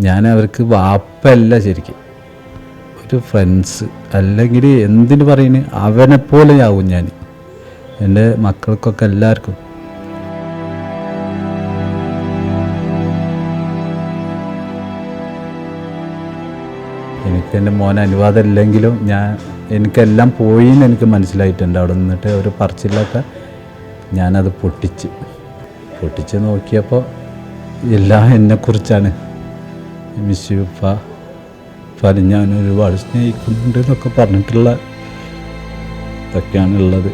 ഞാൻ അവർക്ക് വാപ്പല്ല ശരിക്കും. ഒരു ഫ്രണ്ട്സ് അല്ലെങ്കിൽ എന്തിനു പറയുന്നത് അവനെ പോലെ ആവും ഞാൻ. എന്റെ മക്കൾക്കൊക്കെ എല്ലാവർക്കും. എനിക്ക് എന്റെ മോൻ അനുവാദം ഇല്ലെങ്കിലും ഞാൻ എനിക്കെല്ലാം പോയി എന്ന് എനിക്ക് മനസ്സിലായിട്ടുണ്ട്. അവിടെ നിന്നിട്ട് ഒരു പറച്ചിലൊക്കെ ഞാനത് പൊട്ടിച്ച്. പൊട്ടിച്ച് നോക്കിയപ്പോൾ എല്ലാം എന്നെക്കുറിച്ചാണ്. മിസ് യു ഉപ്പ ഉപ്പാനെ ഞാൻ ഒരുപാട് സ്നേഹിക്കുന്നുണ്ട് എന്നൊക്കെ പറഞ്ഞിട്ടുള്ള ഇതൊക്കെയാണുള്ളത്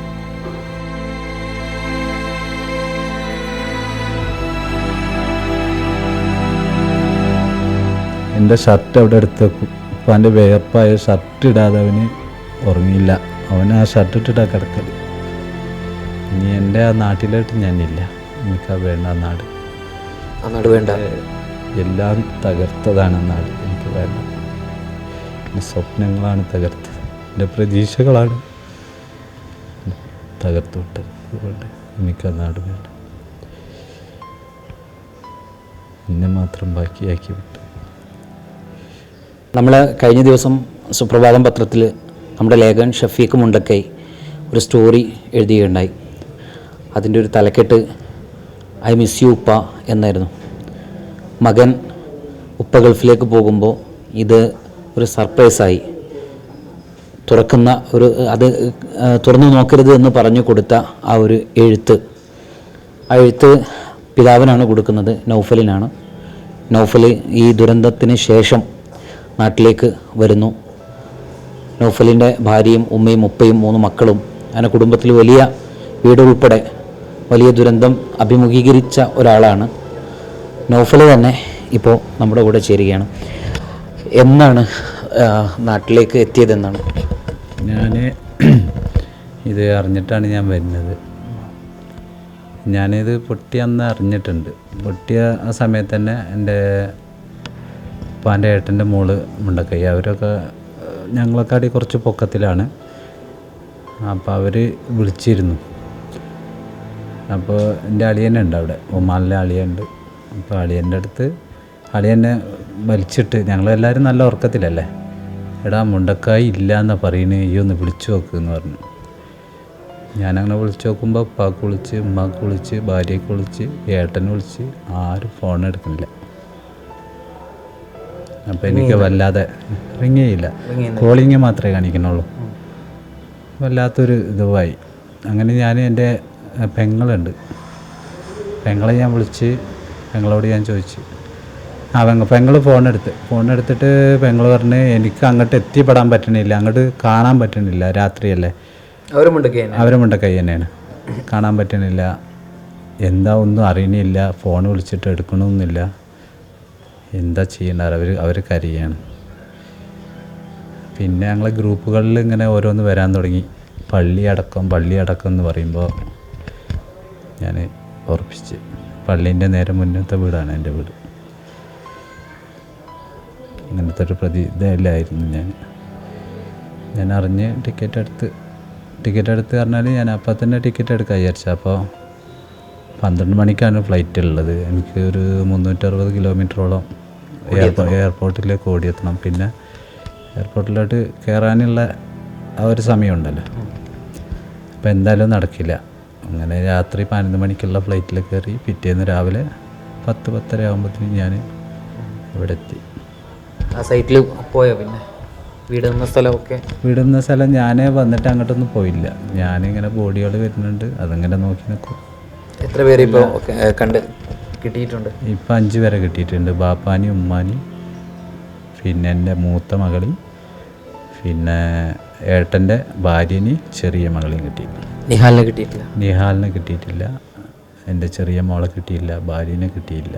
എന്റെ ഷർട്ട് അവിടെ എടുത്ത് വെക്കും ഉപ്പാന്റെ വേർപ്പായ ഷർട്ട് ഇടാതെ അവന് ഉറങ്ങിയില്ല. അവൻ ആ ഷർട്ട് ഇട്ടിട്ടാ കിടക്കൽ ഇനി എന്റെ ആ നാട്ടിലായിട്ട് ഞാനില്ല. എനിക്ക് എനിക്കാ വേണ്ട ആ നാട്. അന്നാട് വേണ്ട. എല്ലാം തകർത്തതാണ് ആ നാട് എനിക്ക് വേണ്ട എന്റെ സ്വപ്നങ്ങളാണ് തകർത്തത്. എന്റെ പ്രതീക്ഷകളാണ് തകർത്തു വിട്ടത്. അതുകൊണ്ട് എനിക്ക് ആ നാട് വേണ്ട. എന്നെ മാത്രം ബാക്കിയാക്കി വിട്ടു. നമ്മൾ കഴിഞ്ഞ ദിവസം സുപ്രഭാതം പത്രത്തിൽ നമ്മുടെ ലേഖകൻ ഷഫീഖ് മുണ്ടക്കൈ ഒരു സ്റ്റോറി എഴുതുകയുണ്ടായി. അതിന്റെ ഒരു തലക്കെട്ട് ഐ മിസ് യു ഉപ്പ എന്നായിരുന്നു. മകൻ ഉപ്പ ഗൾഫിലേക്ക് പോകുമ്പോൾ ഇത് ഒരു സർപ്രൈസായി തുറക്കുന്ന ഒരു അത് തുറന്നു നോക്കരുത് എന്ന് പറഞ്ഞു കൊടുത്ത ആ ഒരു എഴുത്ത്. ആ എഴുത്ത് പിതാവിനാണ് കൊടുക്കുന്നത് നൗഫലിനാണ്. നൗഫൽ ഈ ദുരന്തത്തിന് ശേഷം നാട്ടിലേക്ക് വരുന്നു. നൗഫലിന്റെ ഭാര്യയും ഉമ്മയും ഉപ്പയും മൂന്ന് മക്കളും അങ്ങനെ കുടുംബത്തിൽ വലിയ വീട് ഉൾപ്പെടെ വലിയ ദുരന്തം അഭിമുഖീകരിച്ച ഒരാളാണ്. നൗഫൽ തന്നെ ഇപ്പോൾ നമ്മുടെ കൂടെ ചേരുകയാണ്. എന്നാണ് നാട്ടിലേക്ക് എത്തിയതെന്നാണ് ഞാൻ ഇത് അറിഞ്ഞിട്ടാണ് ഞാൻ വരുന്നത്. ഞാനിത് പൊട്ടി അന്ന് അറിഞ്ഞിട്ടുണ്ട്. പൊട്ടിയ ആ സമയത്ത് തന്നെ എന്റെ ഉപ്പാന്റെ ഏട്ടന്റെ മോൾ മുണ്ടക്കൈ അവരൊക്കെ ഞങ്ങളൊക്കെ അടി കുറച്ച് പൊക്കത്തിലാണ്. അപ്പോൾ അവർ വിളിച്ചിരുന്നു. അപ്പോൾ എന്റെ അളിയനുണ്ട് അവിടെ ഒമാനിലെ അളിയുണ്ട് അപ്പോൾ അളിയന്റെ അടുത്ത് അളിയനെ വലിച്ചിട്ട് ഞങ്ങളെല്ലാവരും നല്ല ഉറക്കത്തിലല്ലേ? എടാ മുണ്ടക്കായി ഇല്ല എന്നാ പറയുന്നത് ഈ ഒന്ന് വിളിച്ചു നോക്ക് എന്ന് പറഞ്ഞു. ഞാനങ്ങനെ വിളിച്ചു നോക്കുമ്പോൾ ഉപ്പാക്ക് വിളിച്ച് ഉമ്മാക്ക് വിളിച്ച് ഭാര്യയ്ക്ക് വിളിച്ച് ഏട്ടനെ വിളിച്ച് ആരും ഫോൺ എടുക്കുന്നില്ല അപ്പോൾ എനിക്ക് വല്ലാതെ റിങ് ചെയ്യില്ല. കോളിങ് മാത്രമേ കാണിക്കുന്നുള്ളൂ വല്ലാത്തൊരു ഇതുമായി അങ്ങനെ ഞാൻ എന്റെ പെങ്ങളുണ്ട്. പെങ്ങളെ ഞാൻ വിളിച്ച് പെങ്ങളോട് ഞാൻ ചോദിച്ചു. ആ പെങ്ങ പെങ്ങൾ ഫോണെടുത്ത് ഫോണെടുത്തിട്ട് ഫോൺ എടുത്തിട്ട് പെങ്ങൾ പറഞ്ഞ് എനിക്ക് അങ്ങോട്ട് എത്തിപ്പെടാൻ പറ്റണില്ല. അങ്ങോട്ട് കാണാൻ പറ്റണില്ല രാത്രിയല്ലേ അവരും മുണ്ടക്കൈ കൈ തന്നെയാണ്. കാണാൻ പറ്റണില്ല. എന്താ ഒന്നും അറിയണില്ല. ഫോൺ വിളിച്ചിട്ട് എടുക്കണമെന്നില്ല എന്താ ചെയ്യണ്ട? അവർ അവർ കരിയാണ്. പിന്നെ ഞങ്ങളെ ഗ്രൂപ്പുകളിൽ ഇങ്ങനെ ഓരോന്ന് വരാൻ തുടങ്ങി. പള്ളി അടക്കം പള്ളി അടക്കം എന്ന് പറയുമ്പോൾ ഞാൻ ഉറപ്പിച്ച് പള്ളീന്റെ നേരെ മുന്നത്തെ വീടാണ് എന്റെ വീട്. അങ്ങനത്തെ ഒരു പ്രതി ഇതിലായിരുന്നു ഞാൻ. ഞാൻ അറിഞ്ഞ് ടിക്കറ്റ് എടുത്ത് ടിക്കറ്റ് എടുത്ത് പറഞ്ഞാൽ ഞാൻ അപ്പം തന്നെ ടിക്കറ്റ് എടുക്കാൻ വിചാരിച്ചു. അപ്പോൾ പന്ത്രണ്ട് മണിക്കാണ് ഫ്ലൈറ്റ് ഉള്ളത്. എനിക്ക് ഒരു മുന്നൂറ്ററുപത് കിലോമീറ്ററോളം എയർപോർട്ട് എയർപോർട്ടിലേക്ക് ഓടിയെത്തണം. പിന്നെ എയർപോർട്ടിലോട്ട് കയറാനുള്ള ആ ഒരു സമയമുണ്ടല്ലോ. അപ്പോൾ എന്തായാലും നടക്കില്ല. അങ്ങനെ രാത്രി പതിനൊന്ന് മണിക്കുള്ള ഫ്ലൈറ്റിൽ കയറി പിറ്റേന്ന് രാവിലെ പത്ത് പത്തര ആകുമ്പോഴത്തേനും ഞാൻ ഇവിടെ എത്തി ആ സൈറ്റിൽ പോയോ പിന്നെ? വീടുന്ന സ്ഥലമൊക്കെ? വീടുന്ന സ്ഥലം ഞാൻ വന്നിട്ട് അങ്ങോട്ടൊന്നും പോയില്ല. ഞാനിങ്ങനെ ബോഡികൾ വരുന്നുണ്ട് അതങ്ങനെ നോക്കി നിൽക്കും എത്ര പേര് ഇപ്പോൾ കണ്ട് കിട്ടിയിട്ടുണ്ട്? ഇപ്പം അഞ്ച് പേരെ കിട്ടിയിട്ടുണ്ട്. ബാപ്പാനി ഉമ്മാനി പിന്നെ എന്റെ മൂത്ത മകളി പിന്നെ ഏട്ടന്റെ ഭാര്യനി ചെറിയ മകളെയും കിട്ടി. നിഹാലിനെ കിട്ടിയിട്ടില്ല. നിഹാലിനെ കിട്ടിയിട്ടില്ല. എന്റെ ചെറിയ മോളെ കിട്ടിയില്ല. ഭാര്യനെ കിട്ടിയില്ല.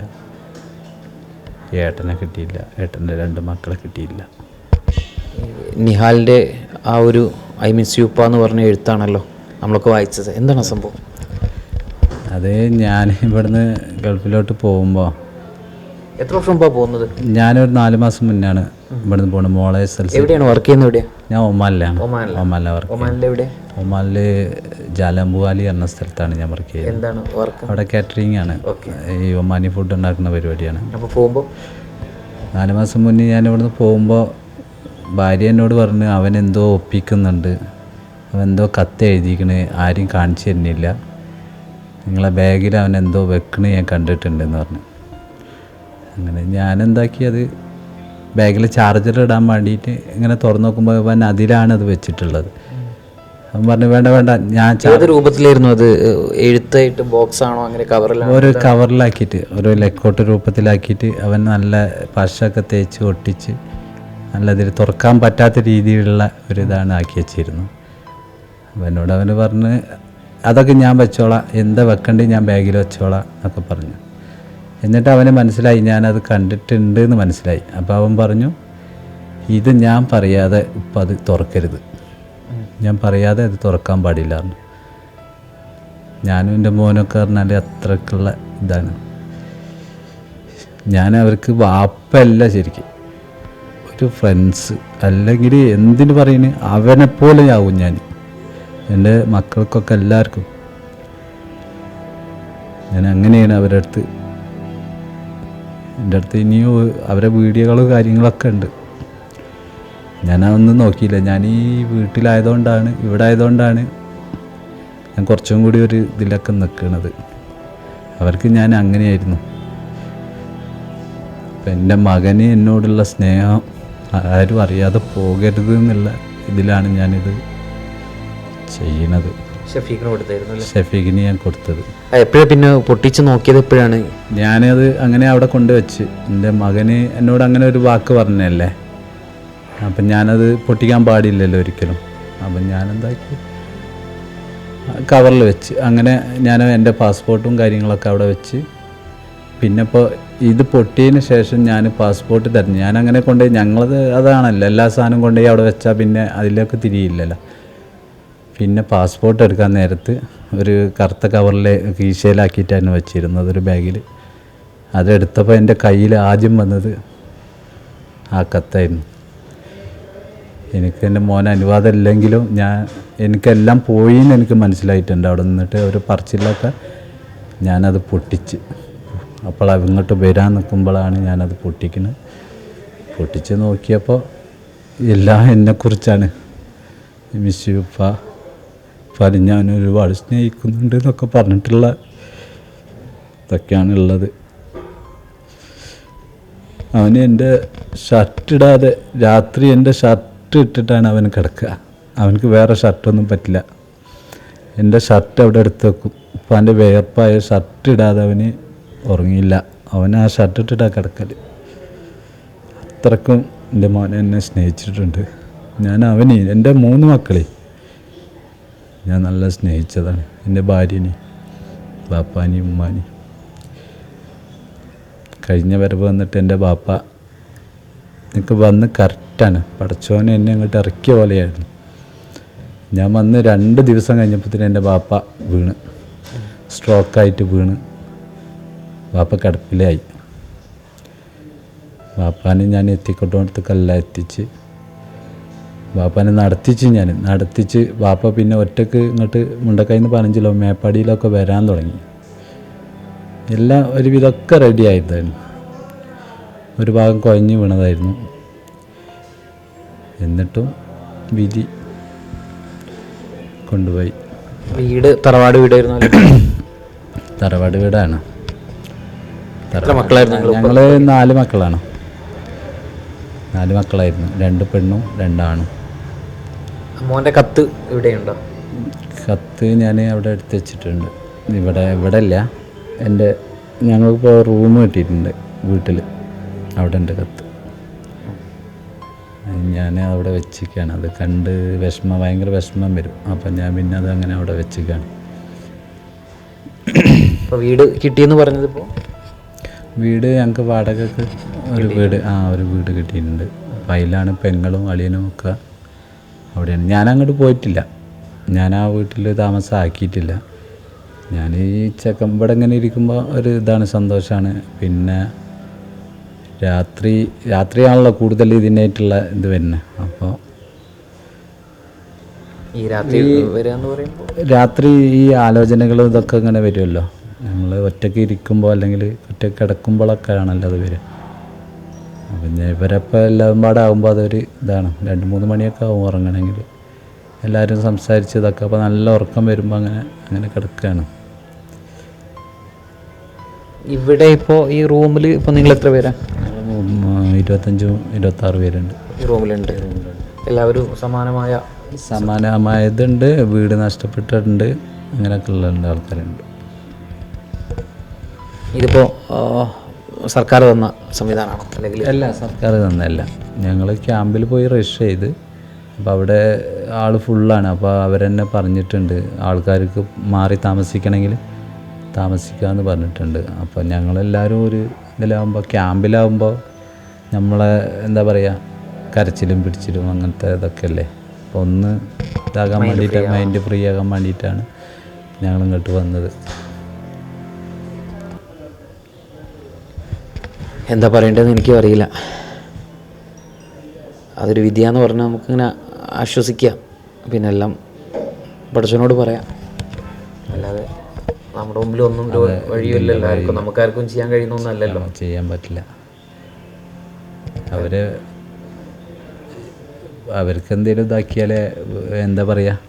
ഏട്ടനെ കിട്ടിയില്ല. ഏട്ടന്റെ രണ്ട് മക്കളെ കിട്ടിയില്ല. നിഹാലിന്റെ ആ ഒരു ഐ മീൻസ് യൂപ്പ എന്ന് പറഞ്ഞ എഴുത്താണല്ലോ നമ്മളൊക്കെ വായിച്ചത്. എന്താണ് സംഭവം? അത് ഞാൻ ഇവിടുന്ന് ഗൾഫിലോട്ട് പോകുമ്പോൾ എത്ര വർഷം മുമ്പാണ് പോകുന്നത്? ഞാനൊരു നാല് മാസം മുന്നാണ് ഇവിടുന്ന് പോകുന്നത് മോളെ എസ് എൽ സി എവിടെയാണ്? വർക്ക് ചെയ്യുന്നത് എവിടെയാണ് ഞാൻ ഒമാനിലാണ്. ഒമാനിലാണ്. ഒമാനിലെ വർക്ക് ഒമാനിൽ എവിടെ? ഒമാനിൽ ജാലംബുവാലി എന്ന സ്ഥലത്താണ് ഞാൻ വർക്ക് ചെയ്യുന്നത്. എന്താണ് വർക്ക് അവിടെ കാറ്ററിംഗ് ആണ്. ഈ ഒമാനി ഫുഡ് ഉണ്ടാക്കുന്ന പരിപാടിയാണ്. അപ്പോൾ പോകുമ്പോൾ നാല് മാസം മുന്നേ ഞാൻ ഇവിടുന്ന് പോകുമ്പോൾ ഭാര്യ എന്നോട് പറഞ്ഞു അവൻ എന്തോ ഒപ്പിക്കുന്നുണ്ട്. അവൻ എന്തോ കത്ത് എഴുതിക്കണ്. ആരും കാണിച്ചു തരുന്നില്ല. നിങ്ങളെ ബാഗിൽ അവൻ എന്തോ വെക്കണ് ഞാൻ കണ്ടിട്ടുണ്ടെന്ന് പറഞ്ഞു. അങ്ങനെ ഞാനെന്താക്കി അത് ബാഗിൽ ചാർജർ ഇടാൻ വേണ്ടിയിട്ട് ഇങ്ങനെ തുറന്നു നോക്കുമ്പോൾ അവൻ അതിലാണ് അത് വെച്ചിട്ടുള്ളത്. അവൻ പറഞ്ഞു വേണ്ട വേണ്ട ഞാൻ ചാർജ് ഏത് രൂപത്തിലായിരുന്നു അത്? എഴുത്തായിട്ട് ബോക്സ് ആണോ? അങ്ങനെ കവറിലാണ് ഒരു കവറിലാക്കിയിട്ട് ഒരു ലെക്കോട്ട് രൂപത്തിലാക്കിയിട്ട് അവൻ നല്ല പശയൊക്കെ തേച്ച് ഒട്ടിച്ച് നല്ല ഇതിൽ തുറക്കാൻ പറ്റാത്ത രീതിയിലുള്ള ഒരു ഇതാണ് ആക്കി വെച്ചിരുന്നു. അവനോട് അവന് പറഞ്ഞ് അതൊക്കെ ഞാൻ വെച്ചോളാം എന്താ വെക്കണ്ടേ ഞാൻ ബാഗിൽ വെച്ചോളാം എന്നൊക്കെ പറഞ്ഞു. എന്നിട്ട് അവന് മനസ്സിലായി ഞാനത് കണ്ടിട്ടുണ്ട് എന്ന് മനസ്സിലായി. അപ്പോൾ അവൻ പറഞ്ഞു ഇത് ഞാൻ പറയാതെ ഇപ്പം അത് തുറക്കരുത്. ഞാൻ പറയാതെ അത് തുറക്കാൻ പാടില്ല. ഞാനും എന്റെ മോനൊക്കെ പറഞ്ഞാൽ അത്രക്കുള്ള ഇതാണ്. ഞാൻ അവർക്ക് വാപ്പല്ല ശരിക്കും. ഒരു ഫ്രണ്ട്സ് അല്ലെങ്കിൽ എന്തിനു പറയുന്നത് അവനെപ്പോലെ ആവും ഞാൻ. എന്റെ മക്കൾക്കൊക്കെ എല്ലാവർക്കും. ഞാൻ അങ്ങനെയാണ് അവരടുത്ത് എന്റെ അടുത്ത് ഇനിയും അവരെ വീഡിയോകളും കാര്യങ്ങളൊക്കെ ഉണ്ട്. ഞാൻ അതൊന്നും നോക്കിയില്ല. ഞാൻ ഈ വീട്ടിലായതുകൊണ്ടാണ് ഇവിടെ ആയതുകൊണ്ടാണ് ഞാൻ കുറച്ചും കൂടി ഒരു ഇതിലൊക്കെ നിൽക്കുന്നത് അവർക്ക് ഞാൻ അങ്ങനെയായിരുന്നു. എന്റെ മകന് എന്നോടുള്ള സ്നേഹം ആരും അറിയാതെ പോകരുത് എന്നുള്ള ഇതിലാണ് ഞാനിത് ചെയ്യണത്. ഷഫീഖിന് കൊടുത്തായിരുന്നു അല്ലേ? ഷഫീഖിന് ഞാൻ കൊടുത്തത്. എപ്പോഴാണ് പിന്നെ പൊട്ടിച്ച് നോക്കിയത് എപ്പോഴാണ്? ഞാനത് അങ്ങനെ അവിടെ കൊണ്ടുവച്ച്. എന്റെ മകന് എന്നോട് അങ്ങനെ ഒരു വാക്ക് പറഞ്ഞല്ലേ? അപ്പം ഞാനത് പൊട്ടിക്കാൻ പാടില്ലല്ലോ ഒരിക്കലും. അപ്പം ഞാനെന്താക്കി? കവറിൽ വെച്ച്. അങ്ങനെ ഞാൻ എന്റെ പാസ്പോർട്ടും കാര്യങ്ങളൊക്കെ അവിടെ വെച്ച്. പിന്നെ ഇപ്പോൾ ഇത് പൊട്ടിയതിന് ശേഷം ഞാൻ പാസ്പോർട്ട് തരുന്നു ഞാൻ അങ്ങനെ കൊണ്ടുപോയി. ഞങ്ങളത് അതാണല്ലോ. എല്ലാ സാധനവും കൊണ്ടുപോയി അവിടെ വെച്ചാൽ പിന്നെ അതിലേക്ക് തിരിയില്ലല്ലോ. പിന്നെ പാസ്പോർട്ട് എടുക്കാൻ നേരത്ത് ഒരു കറുത്ത കവറിൽ കീശയിലാക്കിയിട്ടായിരുന്നു വെച്ചിരുന്നത് ഒരു ബാഗിൽ. അതെടുത്തപ്പോൾ എന്റെ കയ്യിൽ ആദ്യം വന്നത് ആ കത്തായിരുന്നു. എനിക്ക് എന്റെ മോൻ അനുവാദം ഇല്ലെങ്കിലും ഞാൻ എനിക്കെല്ലാം പോയി എന്ന് എനിക്ക് മനസ്സിലായിട്ടുണ്ട്. അവിടെ നിന്നിട്ട് ഒരു പറച്ചിലൊക്കെ ഞാനത് പൊട്ടിച്ച്. അപ്പോൾ ഇങ്ങോട്ട് വരാൻ നിൽക്കുമ്പോഴാണ് ഞാനത് പൊട്ടിക്കുന്നത് പൊട്ടിച്ച് നോക്കിയപ്പോൾ എല്ലാം എന്നെക്കുറിച്ചാണ്. മിസ് യു ഫ ഫാരി ഞാൻ ഒരുപാട് സ്നേഹിക്കുന്നുണ്ട് എന്നൊക്കെ പറഞ്ഞിട്ടുള്ള ഇതൊക്കെയാണുള്ളത് അവൻ എന്റെ ഷർട്ട് ഇടാതെ രാത്രി എന്റെ ഷർട്ട് ഇട്ടിട്ടാണ് അവൻ കിടക്കുക. അവനക്ക് വേറെ ഷർട്ടൊന്നും പറ്റില്ല. എന്റെ ഷർട്ട് അവിടെ എടുത്ത് വെക്കും. ഇപ്പം അവന്റെ വേർപ്പായ ഷർട്ട് ഇടാതെ അവന് ഉറങ്ങിയില്ല. അവൻ ആ ഷർട്ട് ഇട്ടിട്ടാണ് കിടക്കൽ അത്രക്കും എന്റെ മോനെ എന്നെ സ്നേഹിച്ചിട്ടുണ്ട്. ഞാൻ അവനെ എന്റെ മൂന്ന് മക്കളെ ഞാൻ നല്ല സ്നേഹിച്ചതാണ് എന്റെ ഭാര്യനെ ബാപ്പാനി ഉമ്മാനി കഴിഞ്ഞ വരവ് വന്നിട്ട് എന്റെ ബാപ്പ എനിക്ക് വന്ന് കറക്റ്റാണ്. പടച്ചോനെ എന്നെ അങ്ങോട്ട് ഇറക്കിയ പോലെയായിരുന്നു. ഞാൻ വന്ന് രണ്ട് ദിവസം കഴിഞ്ഞപ്പോഴത്തേന് എന്റെ ബാപ്പ വീണ്. സ്ട്രോക്കായിട്ട് വീണ്. ബാപ്പ കിടപ്പിലായി. ബാപ്പാനെ ഞാൻ എത്തിക്കൊണ്ടോടത്തേക്കല്ല എത്തിച്ച് ബാപ്പാനെ നടത്തിച്ച് ഞാൻ നടത്തിച്ച് ബാപ്പ പിന്നെ ഒറ്റയ്ക്ക് ഇങ്ങോട്ട് മുണ്ടക്കൈന്ന് നിന്ന് പതിനഞ്ച് കിലോ മേപ്പാടിയിലൊക്കെ വരാൻ തുടങ്ങി. എല്ലാം ഒരുവിധമൊക്കെ റെഡി ആയിരുന്നു ഒരു ഭാഗം കുഴഞ്ഞു വീണതായിരുന്നു. എന്നിട്ടും വിധി കൊണ്ടുപോയി. വീട് തറവാട് വീടായിരുന്നു? തറവാട് വീടാണ്. ഞങ്ങൾ നാല് മക്കളാണ്. നാല് മക്കളായിരുന്നു. രണ്ട് പെണ്ണും രണ്ടാണും മോന്റെ കത്ത് ഇവിടെയുണ്ടോ? കത്ത് ഞാൻ അവിടെ എടുത്ത് വെച്ചിട്ടുണ്ട്. ഇവിടെ ഇവിടെ ഇല്ല എന്റെ ഞങ്ങൾക്കിപ്പോൾ റൂം കിട്ടിയിട്ടുണ്ട് വീട്ടിൽ അവിടെ എന്റെ കത്ത്. ഞാൻ അവിടെ വെച്ചിരിക്കുകയാണ്. അത് കണ്ട് വിഷമം ഭയങ്കര വിഷമം വരും. അപ്പം ഞാൻ പിന്നെ അത് അങ്ങനെ അവിടെ വെച്ചിരിക്കുകയാണ്. വീട് കിട്ടിയെന്ന് പറഞ്ഞത് ഇപ്പോൾ വീട് ഞങ്ങൾക്ക് വാടകയ്ക്ക് ഒരു വീട് ആ ഒരു വീട് കിട്ടിയിട്ടുണ്ട്. അപ്പം അതിലാണ് പെങ്ങളും അളിയനും ഒക്കെ അവിടെയാണ്. ഞാൻ അങ്ങോട്ട് പോയിട്ടില്ല. ഞാൻ ആ വീട്ടിൽ താമസം ആക്കിയിട്ടില്ല ഞാൻ ഈ ചെക്കൻ ഇവിടെ ഇങ്ങനെ ഇരിക്കുമ്പോൾ ഒരു ഇതാണ് സന്തോഷമാണ് പിന്നെ രാത്രി രാത്രിയാണല്ലോ കൂടുതൽ ഇതിനായിട്ടുള്ള ഇത് വരുന്നത്. അപ്പോൾ ഈ രാത്രി രാത്രി ഈ ആലോചനകളും ഇതൊക്കെ ഇങ്ങനെ വരുമല്ലോ. നമ്മൾ ഒറ്റയ്ക്ക് ഇരിക്കുമ്പോൾ അല്ലെങ്കിൽ ഒറ്റയ്ക്ക് കിടക്കുമ്പോഴൊക്കെ ആണല്ലോ അത് വരിക. പിന്നെ ഇവരപ്പോൾ എല്ലാം പാടെ ആകുമ്പോൾ അതൊരു ഇതാണ്. രണ്ട് മൂന്ന് മണിയൊക്കെ ആവും ഉറങ്ങണമെങ്കിൽ എല്ലാവരും സംസാരിച്ച് ഇതൊക്കെ അപ്പോൾ നല്ല ഉറക്കം വരുമ്പോൾ അങ്ങനെ അങ്ങനെ കിടക്കുകയാണ് ഇവിടെ ഇപ്പോൾ ഈ റൂമിൽ ഇപ്പോൾ നിങ്ങൾ എത്ര പേരാ? ഇരുപത്തഞ്ചും ഇരുപത്താറ് പേരുണ്ട്. ഈ റൂമിലുണ്ട്. എല്ലാവരും സമാനമായ സമാനമായതുണ്ട് വീട് നഷ്ടപ്പെട്ടിട്ടുണ്ട് അങ്ങനെയൊക്കെ ഉള്ള ആൾക്കാരുണ്ട്. ഇതിപ്പോൾ സർക്കാർ തന്ന സംവിധാനമാണോ? അല്ലെങ്കിൽ അല്ല സർക്കാർ തന്നല്ല ഞങ്ങൾ ക്യാമ്പിൽ പോയി റഷ് ചെയ്ത് അപ്പോൾ അവിടെ ആൾ ഫുള്ളാണ്. അപ്പോൾ അവരെന്നെ പറഞ്ഞിട്ടുണ്ട് ആൾക്കാർക്ക് മാറി താമസിക്കണമെങ്കിൽ താമസിക്കാമെന്ന് പറഞ്ഞിട്ടുണ്ട്. അപ്പോൾ ഞങ്ങളെല്ലാവരും ഒരു ഇതിലാവുമ്പോൾ ക്യാമ്പിലാവുമ്പോൾ നമ്മളെ എന്താ പറയുക കരച്ചിലും പിടിച്ചിലും അങ്ങനത്തെ ഇതൊക്കെ അല്ലേ അപ്പോൾ ഒന്ന് ഇതാകാൻ വേണ്ടിയിട്ട് മൈൻഡ് ഫ്രീ ആകാൻ വേണ്ടിയിട്ടാണ് ഞങ്ങൾ ഇങ്ങോട്ട് വന്നത്. എന്താ പറയേണ്ടതെന്ന് എനിക്കും അറിയില്ല. അതൊരു വിദ്യ എന്ന് പറഞ്ഞാൽ നമുക്കിങ്ങനെ ആശ്വസിക്കാം. പിന്നെ എല്ലാം പഠിച്ചവനോട് പറയാം. അല്ലാതെ നമ്മുടെ മുമ്പിൽ ഒന്നും വഴിയില്ലല്ലോ ആർക്കും നമുക്കാർക്കും ചെയ്യാൻ കഴിയുന്ന ഒന്നല്ലല്ലോ ചെയ്യാൻ പറ്റില്ല. അവർ അവർക്ക് എന്തെങ്കിലും ഇതാക്കിയാലേ എന്താ പറയുക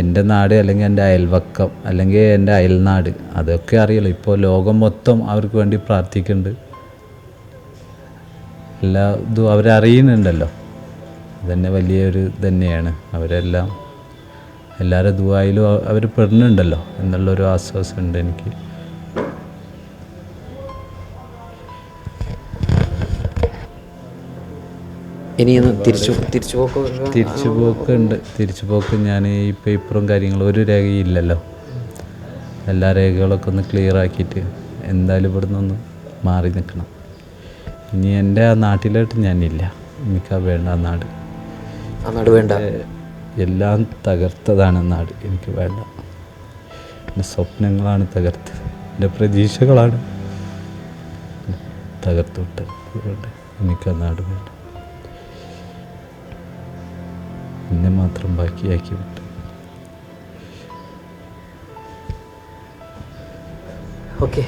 എന്റെ നാട് അല്ലെങ്കിൽ എന്റെ അയൽവക്കം അല്ലെങ്കിൽ എന്റെ അയൽനാട് അതൊക്കെ അറിയുള്ളൂ ഇപ്പോൾ ലോകം മൊത്തം അവർക്ക് വേണ്ടി പ്രാർത്ഥിക്കുന്നുണ്ട്. എല്ലാ ഇതും അവരറിയുന്നുണ്ടല്ലോ. അതന്നെ വലിയൊരു തന്നെയാണ് അവരെല്ലാം എല്ലാവരുടെ ദുബായിലും അവർ പെടുന്നുണ്ടല്ലോ എന്നുള്ളൊരു ആശ്വാസമുണ്ട് എനിക്ക്. തിരിച്ചുപോക്കുണ്ട് തിരിച്ചുപോക്ക് തിരിച്ചു പോക്ക് പോക്കുണ്ട്. തിരിച്ചു പോക്ക് ഞാൻ ഈ പേപ്പറും കാര്യങ്ങളും ഒരു രേഖയില്ലല്ലോ. എല്ലാ രേഖകളൊക്കെ ഒന്ന് ക്ലിയർ ആക്കിയിട്ട് എന്തായാലും ഇവിടുന്ന് ഒന്ന് മാറി നിൽക്കണം. ഇനി എന്റെ ആ നാട്ടിലോട്ട് ഞാനില്ല. എനിക്ക് ആ വേണ്ട നാട്. ആ നാട് വേണ്ട. എല്ലാം തകർത്തതാണ് നാട്. എനിക്ക് വേണ്ട. എന്റെ സ്വപ്നങ്ങളാണ് തകർത്തത്. എന്റെ പ്രതീക്ഷകളാണ് തകർത്ത് വിട്ടത്. അതുകൊണ്ട് എനിക്ക് ആ നാട് വേണ്ട. എന്നെ മാത്രം ബാക്കിയാക്കി വിട്ടു. ഓക്കെ.